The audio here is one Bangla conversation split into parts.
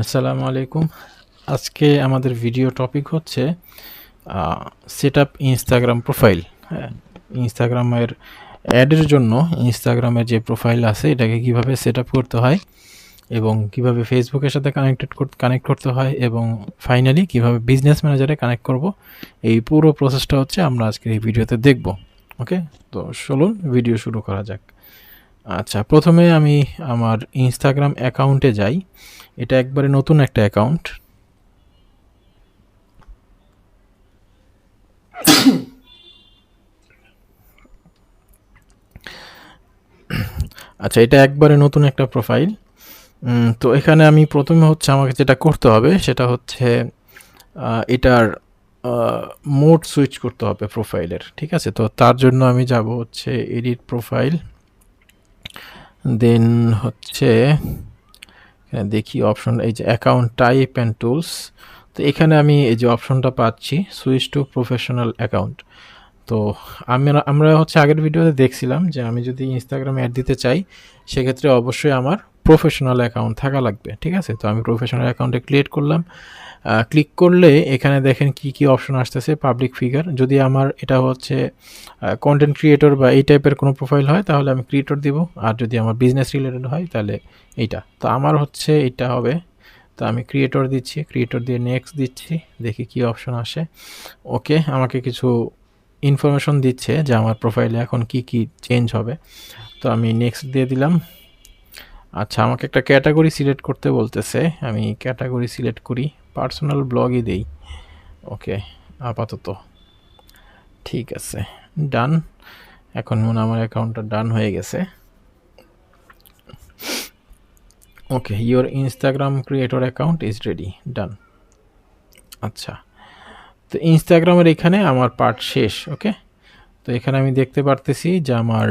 আসসালামু আলাইকুম। আজকে আমাদের ভিডিও টপিক হচ্ছে সেট আপ ইনস্টাগ্রাম প্রোফাইল হ্যাঁ ইনস্টাগ্রামের অ্যাডের জন্য ইনস্টাগ্রামের যে প্রোফাইল আছে, এটাকে কীভাবে সেট আপ করতে হয় এবং কীভাবে ফেসবুকের সাথে কানেক্টেড কানেক্ট করতে হয় এবং ফাইনালি কীভাবে বিজনেস ম্যানেজারে কানেক্ট করব, এই পুরো প্রসেসটা হচ্ছে আমরা আজকে এই ভিডিওতে দেখব। ওকে তো চলুন ভিডিও শুরু করা যাক। আচ্ছা প্রথমে আমি আমার ইনস্টাগ্রাম অ্যাকাউন্টে যাই। এটা একবারে নতুন একটা অ্যাকাউন্ট আচ্ছা এটা একবারে নতুন একটা প্রোফাইল তো এখানে আমি প্রথমে হচ্ছে আমাকে যেটা করতে হবে, সেটা হচ্ছে এটার মোড সুইচ করতে হবে প্রোফাইলের ঠিক আছে? তো তার জন্য আমি যাব হচ্ছে এডিট প্রোফাইল দেন হচ্ছে দেখি অপশন এই যে অ্যাকাউন্ট টাইপ অ্যান্ড টুলস তো এখানে আমি এই যে অপশনটা পাচ্ছি সুইচ টু প্রফেশনাল অ্যাকাউন্ট তো আমি আমরা হচ্ছে আগের ভিডিওতে দেখছিলাম যে আমি যদি ইনস্টাগ্রামে অ্যাড দিতে চাই, সেক্ষেত্রে অবশ্যই আমার প্রফেশনাল অ্যাকাউন্ট থাকা লাগবে, ঠিক আছে? তো আমি প্রফেশনাল অ্যাকাউন্টে ক্রিয়েট করলাম। ক্লিক করলে এখানে দেখেন কি কি অপশন আসতেছে পাবলিক ফিগার যদি আমার এটা হচ্ছে কন্টেন্ট ক্রিয়েটর বা এই টাইপের কোনো প্রোফাইল হয়, তাহলে আমি ক্রিয়েটর দিব। আর যদি আমার বিজনেস রিলেটেড হয়, তাহলে এইটা। তো আমার হচ্ছে এটা হবে। তো আমি ক্রিয়েটর দিচ্ছি ক্রিয়েটর দিয়ে নেক্সট দিচ্ছি, দেখি কি অপশন আসে। ওকে, আমাকে কিছু ইনফরমেশন দিচ্ছে যে আমার প্রোফাইলে এখন কি কি চেঞ্জ হবে। তো আমি নেক্সট দিয়ে দিলাম। আচ্ছা আমাকে একটা ক্যাটাগরি সিলেক্ট করতে বলতেছে। আমি ক্যাটাগরি সিলেক্ট করি পার্সোনাল ব্লগই দেই। ওকে আপাতত। ঠিক আছে ডান এখন মনে আমার অ্যাকাউন্টটা ডান হয়ে গেছে। Okay your Instagram creator account is ready done আচ্ছা তো ইনস্টাগ্রামের এখানে আমার পার্ট শেষ ওকে তো এখানে আমি দেখতে পারতেছি যে আমার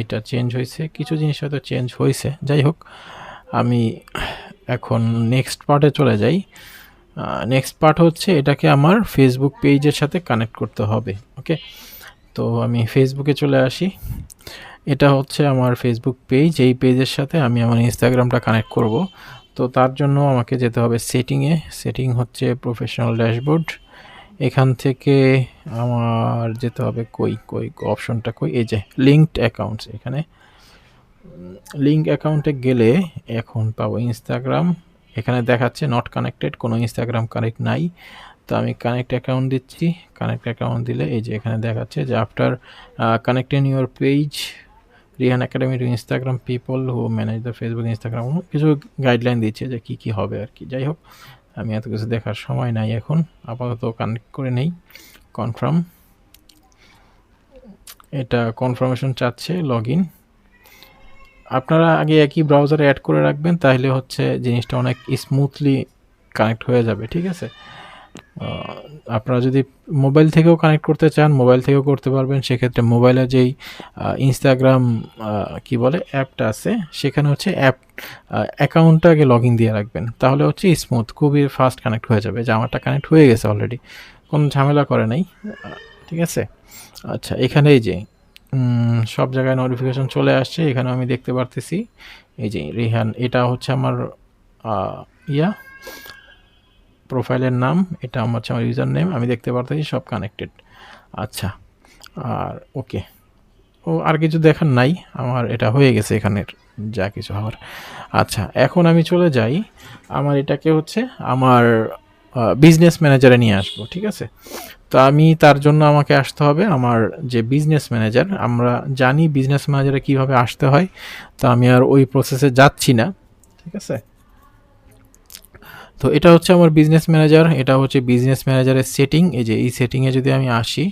এটা চেঞ্জ হয়েছে। কিছু জিনিস হয়তো চেঞ্জ হয়েছে। যাই হোক, আমি এখন নেক্সট পার্টে চলে যাই। নেক্সট পার্ট হচ্ছে এটাকে আমার ফেসবুক পেজের সাথে কানেক্ট করতে হবে ওকে তো আমি ফেসবুকে চলে আসি। এটা হচ্ছে আমার ফেসবুক পেজ এই পেজের সাথে আমি আমার ইনস্টাগ্রামটা কানেক্ট করব। তো তার জন্য আমাকে যেতে হবে সেটিংয়ে সেটিং হচ্ছে প্রফেশনাল ড্যাশবোর্ড এখান থেকে আমার যেতে হবে কই কই অপশনটা কই? এই যে লিঙ্কড অ্যাকাউন্টস এখানে। লিঙ্ক অ্যাকাউন্টে গেলে এখন পাবো ইনস্টাগ্রাম এখানে দেখাচ্ছে নট কানেক্টেড কোনো ইনস্টাগ্রাম কানেক্ট নাই। তো আমি কানেক্ট অ্যাকাউন্ট দিচ্ছি। কানেক্ট অ্যাকাউন্ট দিলে এই যে এখানে দেখাচ্ছে যে after connecting your page Rihan Academy to Instagram people who manage the Facebook Instagram কিছু গাইডলাইন দিচ্ছে যে কী কী হবে আর কি। যাই হোক আমি এত কিছু দেখার সময় নাই এখন। আপাতত কানেক্ট করে নেই। কনফার্ম এটা কনফার্মেশন চাচ্ছে লগ ইন আপনারা আগে একই ব্রাউজারে অ্যাড করে রাখবেন, তাহলে হচ্ছে জিনিসটা অনেক স্মুথলি কানেক্ট হয়ে যাবে, ঠিক আছে? আপনারা যদি মোবাইল থেকেও কানেক্ট করতে চান, মোবাইল থেকেও করতে পারবেন। সেক্ষেত্রে মোবাইলে যেই ইনস্টাগ্রাম কি বলে, অ্যাপটা আছে, সেখানে হচ্ছে অ্যাপ অ্যাকাউন্টটা আগে লগ ইন দিয়ে রাখবেন। তাহলে হচ্ছে স্মুথ খুবই ফাস্ট কানেক্ট হয়ে যাবে। যে আমারটা কানেক্ট হয়ে গেছে অলরেডি কোনো ঝামেলা করে নাই। ঠিক আছে? আচ্ছা এখানে এই যে সব জায়গায় নোটিফিকেশন চলে আসছে। এখানে আমি দেখতে পারতেছি। এই যে, রিহান, এটা হচ্ছে আমার ইয়া প্রোফাইলের নাম, এটা আমার আমার ইউজার নেম আমি দেখতে পারতেছি সব কানেক্টেড আচ্ছা আর ওকে ও, আর কিছু দেখার নাই, আমার এটা হয়ে গেছে এখানের যা কিছু হওয়ার। আচ্ছা এখন আমি চলে যাই, আমার এটাকে হচ্ছে আমার বিজনেস ম্যানেজারে নিয়ে আসব, ঠিক আছে? তো আমি তার জন্য আমাকে আসতে হবে, আমার যে বিজনেস ম্যানেজার আমরা জানি বিজনেস ম্যানেজারে কীভাবে আসতে হয়, তো আমি আর ওই প্রসেসে যাচ্ছি না, ঠিক আছে? তো এটা হচ্ছে আমার বিজনেস ম্যানেজার এটা হচ্ছে বিজনেস ম্যানেজারের সেটিং এই যে এই সেটিংয়ে যদি আমি আসি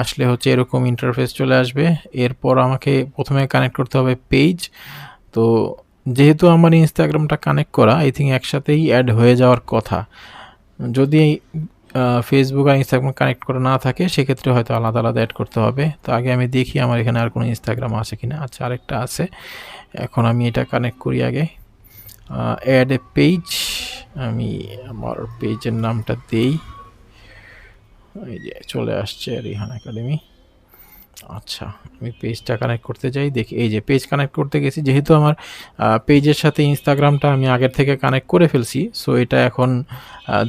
আসলে হচ্ছে এরকম ইন্টারফেস চলে আসবে। এরপর আমাকে প্রথমে কানেক্ট করতে হবে পেজ তো যেহেতু আমার ইনস্টাগ্রামটা কানেক্ট করা আই থিঙ্ক একসাথেই অ্যাড হয়ে যাওয়ার কথা। যদি ফেসবুক আর ইনস্টাগ্রাম কানেক্ট করা না থাকে, সেক্ষেত্রে হয়তো আলাদা আলাদা অ্যাড করতে হবে। তো আগে আমি দেখি আমার এখানে আর কোনো ইনস্টাগ্রাম আছে কি না আচ্ছা আরেকটা আছে। এখন আমি এটা কানেক্ট করি আগে। অ্যাড এ পেজ আমি আমার পেজের নামটা দেই। এই যে চলে আসছে রিহান একাডেমি। আচ্ছা আমি পেজটা কানেক্ট করতে যাই, দেখি। এই যে পেজ কানেক্ট করতে গেছি, যেহেতু আমার পেজের সাথে ইনস্টাগ্রামটা আমি আগের থেকে কানেক্ট করে ফেলছি সো এটা এখন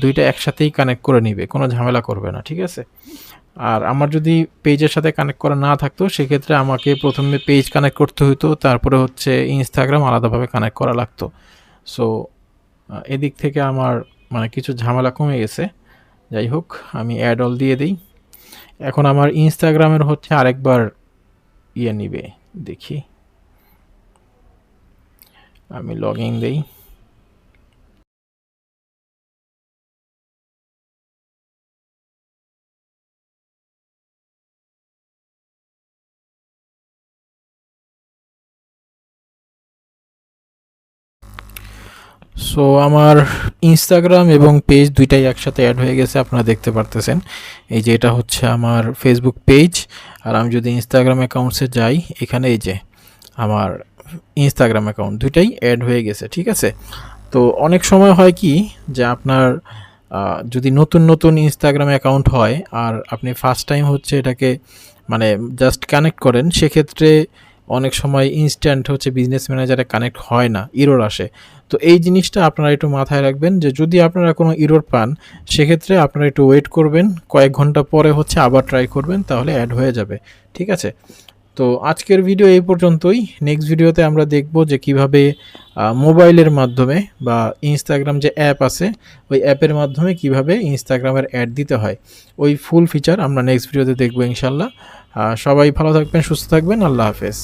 দুইটা একসাথেই কানেক্ট করে নিবে, কোনো ঝামেলা করবে না, ঠিক আছে? আর আমার যদি পেজের সাথে কানেক্ট করা না থাকতো, সেক্ষেত্রে আমাকে প্রথমে পেজ কানেক্ট করতে হতো তারপরে হচ্ছে ইনস্টাগ্রাম আলাদাভাবে কানেক্ট করা লাগতো। সো এদিক থেকে আমার মানে কিছু ঝামেলা কমে গেছে। যাই হোক, আমি অ্যাড অল দিয়ে দিই। এখন আমার ইনস্টাগ্রামের হচ্ছে আরেকবার ইয়ে নিবে, দেখি। আমি লগ ইন দিই। সো আমার ইনস্টাগ্রাম এবং পেজ দুইটাই একসাথে অ্যাড হয়ে গেছে, আপনারা দেখতে পারতেছেন। এই যে এটা হচ্ছে আমার ফেসবুক পেজ আর আমি যদি ইনস্টাগ্রাম অ্যাকাউন্টসে যাই, এখানে এই যে আমার ইনস্টাগ্রাম অ্যাকাউন্ট দুইটাই অ্যাড হয়ে গেছে, ঠিক আছে? তো অনেক সময় হয় কি যে আপনার যদি নতুন নতুন ইনস্টাগ্রাম অ্যাকাউন্ট হয়, আর আপনি ফার্স্ট টাইম হচ্ছে এটাকে মানে জাস্ট কানেক্ট করেন, সেক্ষেত্রে অনেক সময় ইনস্ট্যান্ট হচ্ছে বিজনেস ম্যানেজারে কানেক্ট হয় না ইরোর আসে। তো এই জিনিসটা আপনারা একটু মাথায় রাখবেন যে যদি আপনারা কোনো ইরোর পান, সেক্ষেত্রে আপনারা একটু ওয়েট করবেন, কয়েক ঘণ্টা পরে হচ্ছে আবার ট্রাই করবেন, তাহলে অ্যাড হয়ে যাবে, ঠিক আছে? তো আজকের ভিডিও এই পর্যন্তই। নেক্সট ভিডিওতে আমরা দেখব যে কীভাবে মোবাইলের মাধ্যমে বা ইনস্টাগ্রাম যে অ্যাপ আছে, ওই অ্যাপের মাধ্যমে কীভাবে ইনস্টাগ্রামের অ্যাড দিতে হয়। ওই ফুল ফিচার আমরা নেক্সট ভিডিওতে দেখব ইনশাল্লাহ। সবাই ভালো থাকবেন, সুস্থ থাকবেন, আল্লাহ হাফেজ।